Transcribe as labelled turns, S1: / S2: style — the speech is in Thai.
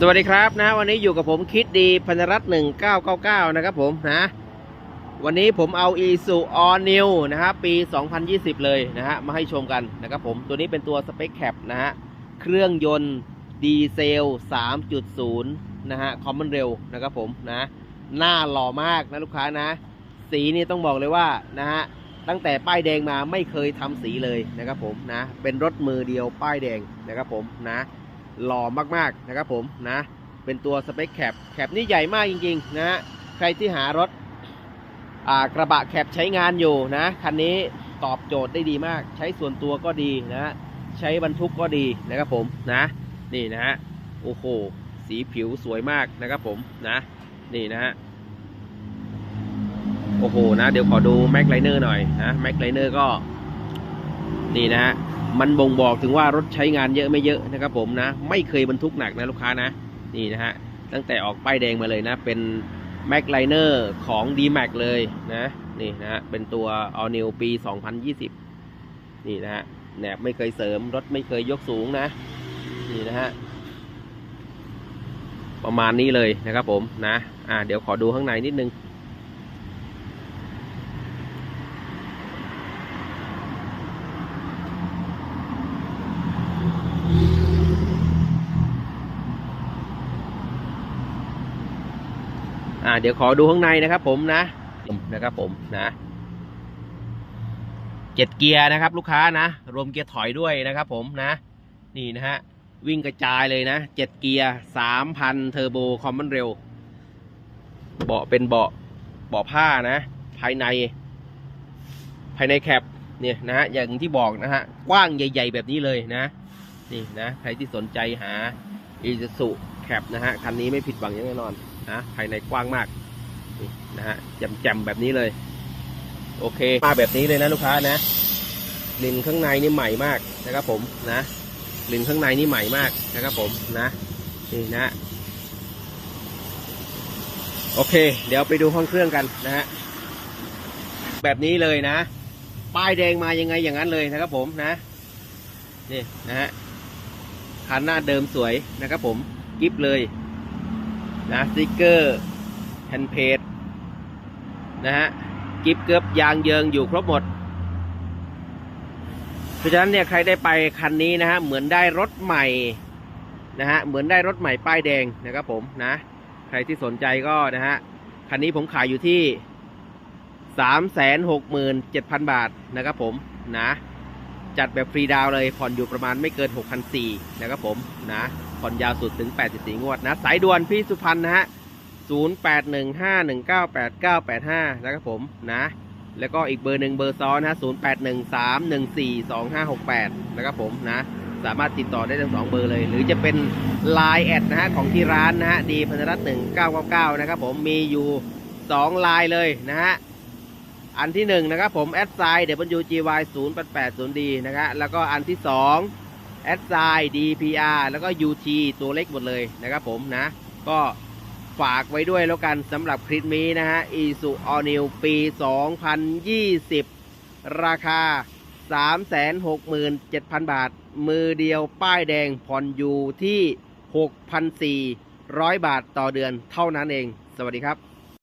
S1: สวัสดีครับนะวันนี้อยู่กับผมคิดดีพันธรัตน์หนึ่งเก้าเก้าเก้านะครับผมนะวันนี้ผมเอา e s u All New นะฮะปี 2020 เลยนะฮะมาให้ชมกันนะครับผมตัวนี้เป็นตัวสเปคแคปนะฮะเครื่องยนต์ดีเซล 3.0 นะฮะคอมมอนเรลนะครับผมนะหน้าหล่อมากนะลูกค้านะ สีนี่ต้องบอกเลยว่านะฮะตั้งแต่ป้ายแดงมาไม่เคยทำสีเลยนะครับผมนะเป็นรถมือเดียวป้ายแดงนะครับผมนะ หล่อมากๆนะครับผมนะเป็นตัวสเปคแคปแคปนี่ใหญ่มากจริงๆนะฮะใครที่หารถอ่ากระบะแคปใช้งานอยู่นะคันนี้ตอบโจทย์ได้ดีมาก ใช้ส่วนตัวก็ดีนะฮะใช้บรรทุกก็ดีนะครับผมนะนี่นะฮะโอ้โหสีผิวสวยมากนะครับผมนะนี่นะฮะโอ้โหนะเดี๋ยวขอดูแม็กไลเนอร์หน่อยนะแม็กไลเนอร์ก็นี่นะฮะ มันบ่งบอกถึงว่ารถใช้งานเยอะไม่เยอะนะครับผมนะ ไม่เคยบรรทุกหนักนะลูกค้านะนี่นะฮะตั้งแต่ออกป้ายแดงมาเลยนะ เป็น m a c l i n e r ของ d m a x เลยนะนี่นะฮะเป็นตัว All New ปี 2020 นี่นะฮะแหนบไม่เคยเสริมรถไม่เคยยกสูงนะ นี่นะฮะประมาณนี้เลยนะครับผมนะ อ่าเดี๋ยวขอดูข้างในนิดนึง อ่าเดี๋ยวขอดูข้างในนะครับ ผมนะนะครับ ผมนะเจ็ดเกียร์นะครับ ลูกค้านะรวมเกียร์ถอยด้วยนะครับ ผมนะนี่นะฮะวิ่งกระจายเลยนะเจ็ดเกียร์สามพันเทอร์โบคอมมอนเร็วเบาะเป็นเบาะเบาะผ้านะ ภายใน ภายในแคปเนี่ยนะฮะอย่างที่บอกนะฮะกว้างใหญ่ ๆ แบบนี้เลยนะ นี่นะ ใครที่สนใจหา i s u z u แคปนะฮะ คันนี้ไม่ผิดหวังอย่างแน่นอนนะภายในกว้างมากนี่นะฮะแจ่มๆแบบนี้เลย โอเค มาแบบนี้เลยนะลูกค้านะลินข้างในนี่ใหม่มากนะครับผมนะลินข้างในนี่ใหม่มากนะครับผมนะนี่นะ โอเค เดี๋ยวไปดูห้องเครื่องกันนะฮะแบบนี้เลยนะ ป้ายแดงมายังไงอย่างนั้นเลยนะครับผมนะนี่นะฮะคันหน้าเดิมสวยนะครับผม กิฟเลยนะสติกเกอร์แผ่นเพจนะฮะกิฟเกือบยางเยิงอยู่ครบหมด เพราะฉะนั้นเนี่ยใครได้ไปคันนี้นะฮะเหมือนได้รถใหม่นะฮะเหมือนได้รถใหม่ป้ายแดงนะครับผมนะใครที่สนใจก็นะฮะคันนี้ผมขายอยู่ที่สามแสนหกหมื่นเจ็ดพันบาทนะครับผมนะ จัดแบบฟรีดาวเลย ผ่อนอยู่ประมาณไม่เกิน 6,400นะครับผมนะผ่อนยาวสุดถึง 84 งวดนะ สายด่วนพี่สุพรรณนะฮะ 0815198985 นะครับผมนะ แล้วก็อีกเบอร์หนึ่งเบอร์ซ้อนนะฮะ0813142568 นะครับผมนะ สามารถติดต่อได้ทั้งสองเบอร์เลย หรือจะเป็น Line แอดนะฮะของที่ร้านนะฮะดีพันธรัตน์1999 นะครับผมมีอยู่ 2 ลายเลยนะฮะ อันที่หนึ่งนะครับผมแอดไซด์ WGY 0 8 8 0 D นะครับแล้วก็อันที่สองแอดไซด์ DPR แล้วก็ UT ตัวเล็กหมดเลยนะครับผมนะ ก็ฝากไว้ด้วยแล้วกันสำหรับคลิปนี้นะฮะ Isuzu All New ปี 2020 ราคา 367,000 บาท มือเดียวป้ายแดงผ่อนอยู่ที่ 6,400 บาทต่อเดือนเท่านั้นเอง สวัสดีครับ